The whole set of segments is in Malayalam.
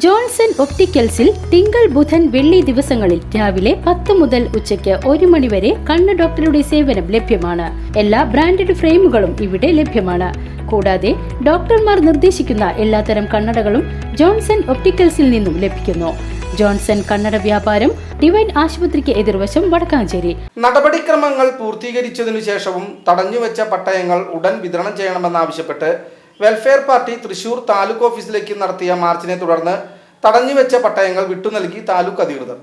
ജോൺസൺ ഒപ്റ്റിക്കൽസിൽ തിങ്കൾ ബുധൻ വെള്ളി ദിവസങ്ങളിൽ രാവിലെ പത്ത് മുതൽ ഉച്ചയ്ക്ക് ഒരു മണിവരെ കണ്ണ് ഡോക്ടറുടെ സേവനം ലഭ്യമാണ്. എല്ലാ ബ്രാൻഡഡ് ഫ്രെയിമുകളും ഇവിടെ ലഭ്യമാണ്. കൂടാതെ ഡോക്ടർമാർ നിർദ്ദേശിക്കുന്ന എല്ലാത്തരം കണ്ണടകളും ജോൺസൺ ഒപ്റ്റിക്കൽസിൽ നിന്നും ലഭിക്കുന്നു. ജോൺസൺ കണ്ണട വ്യാപാരം ഡിവൈൻ ആശുപത്രിക്ക് എതിർവശം വടക്കാഞ്ചേരി. നടപടിക്രമങ്ങൾ പൂർത്തീകരിച്ചതിനു ശേഷവും തടഞ്ഞുവെച്ച പട്ടയങ്ങൾ ഉടൻ വിതരണം ചെയ്യണമെന്നാവശ്യപ്പെട്ട് വെൽഫെയർ പാർട്ടി തൃശൂർ താലൂക്ക് ഓഫീസിലേക്ക് നടത്തിയ മാർച്ചിനെ തുടർന്ന് തടഞ്ഞുവെച്ച പട്ടയങ്ങൾ വിട്ടുനൽകി താലൂക്ക് അധികൃതർ.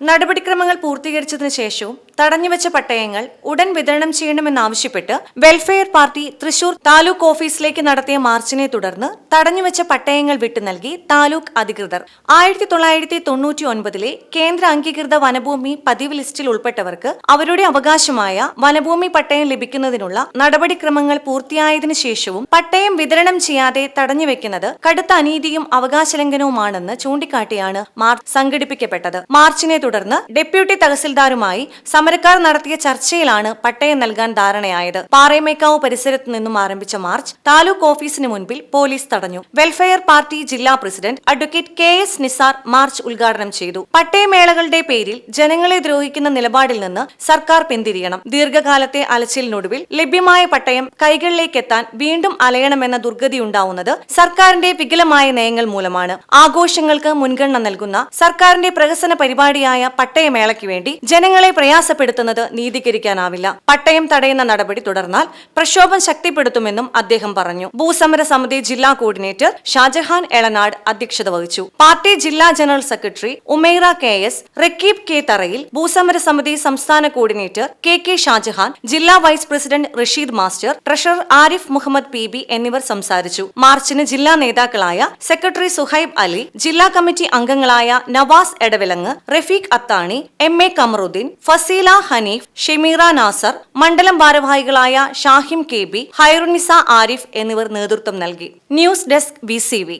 നടപടിക്രമങ്ങൾ പൂർത്തീകരിച്ചതിനു ശേഷവും തടഞ്ഞുവെച്ച പട്ടയങ്ങൾ ഉടൻ വിതരണം ചെയ്യണമെന്നാവശ്യപ്പെട്ട് വെൽഫെയർ പാർട്ടി തൃശൂർ താലൂക്ക് ഓഫീസിലേക്ക് നടത്തിയ മാർച്ചിനെ തുടർന്ന് തടഞ്ഞുവെച്ച പട്ടയങ്ങൾ വിട്ടു നൽകി താലൂക്ക് അധികൃതർ. ആയിരത്തി തൊള്ളായിരത്തി തൊണ്ണൂറ്റി ഒൻപതിലെ കേന്ദ്ര അംഗീകൃത വനഭൂമി പതിവ് ലിസ്റ്റിൽ ഉൾപ്പെട്ടവർക്ക് അവരുടെ അവകാശമായ വനഭൂമി പട്ടയം ലഭിക്കുന്നതിനുള്ള നടപടിക്രമങ്ങൾ പൂർത്തിയായതിനു ശേഷവും പട്ടയം വിതരണം ചെയ്യാതെ തടഞ്ഞുവെക്കുന്നത് കടുത്ത അനീതിയും അവകാശലംഘനവുമാണെന്ന് ചൂണ്ടിക്കാട്ടിയാണ് മാർച്ച് സംഘടിപ്പിക്കപ്പെട്ടത്. മാർച്ചിനെ തുടർന്ന് ഡെപ്യൂട്ടി തഹസിൽദാരുമായി സമരക്കാർ നടത്തിയ ചർച്ചയിലാണ് പട്ടയം നൽകാൻ ധാരണയായത്. പാറയമേക്കാവ് പരിസരത്ത് നിന്നും ആരംഭിച്ച മാർച്ച് താലൂക്ക് ഓഫീസിന് മുൻപിൽ പോലീസ് തടഞ്ഞു. വെൽഫെയർ പാർട്ടി ജില്ലാ president advocate K S Nisar march ഉദ്ഘാടനം ചെയ്തു. പട്ടയമേളകളുടെ പേരിൽ ജനങ്ങളെ ദ്രോഹിക്കുന്ന നിലപാടിൽ നിന്ന് സർക്കാർ പിന്തിരിയണം. ദീർഘകാലത്തെ അലച്ചിലിനൊടുവിൽ ലഭ്യമായ പട്ടയം കൈകളിലേക്കെത്താൻ വീണ്ടും അലയണമെന്ന ദുർഗതിയുണ്ടാവുന്നത് സർക്കാരിന്റെ വികലമായ നയങ്ങൾ മൂലമാണ്. ആഘോഷങ്ങൾക്ക് മുൻഗണന നൽകുന്ന സർക്കാരിന്റെ പ്രഹസന പരിപാടിയായ പട്ടയമേളയ്ക്ക് വേണ്ടി ജനങ്ങളെ പ്രയാസപ്പെടുത്തുന്നത് നീതീകരിക്കാനാവില്ല. പട്ടയം തടയുന്ന നടപടി തുടർന്നാൽ പ്രക്ഷോഭം ശക്തിപ്പെടുത്തുമെന്നും അദ്ദേഹം പറഞ്ഞു. ഭൂസമര സമിതി ജില്ലാ കോർഡിനേറ്റർ ഷാജഹാൻ എളനാട് അധ്യക്ഷത വഹിച്ചു. പാർട്ടി ജില്ലാ general secretary Umera K S Rakeeb K Tharayil ഭൂസമര സമിതി സംസ്ഥാന കോർഡിനേറ്റർ കെ കെ ഷാജഹാൻ ജില്ലാ vice president Rasheed master treasurer Arif Muhammad P B എന്നിവർ സംസാരിച്ചു. മാർച്ചിന് ജില്ലാ നേതാക്കളായ സെക്രട്ടറി സുഹൈബ് അലി ജില്ലാ കമ്മിറ്റി അംഗങ്ങളായ നവാസ് എടവിലങ്ങ് റഫീഖ് അത്താണി എം എ കമറുദ്ദീൻ ഫസീല ഹനീഫ് ഷെമീറ നാസർ മണ്ഡലം ഭാരവാഹികളായ ഷാഹിം കെ ബി ഹൈറുനിസ ആരിഫ് എന്നിവർ നേതൃത്വം നൽകി news desk B C V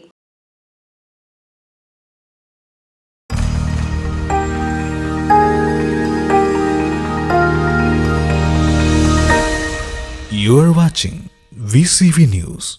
You're watching VCV News.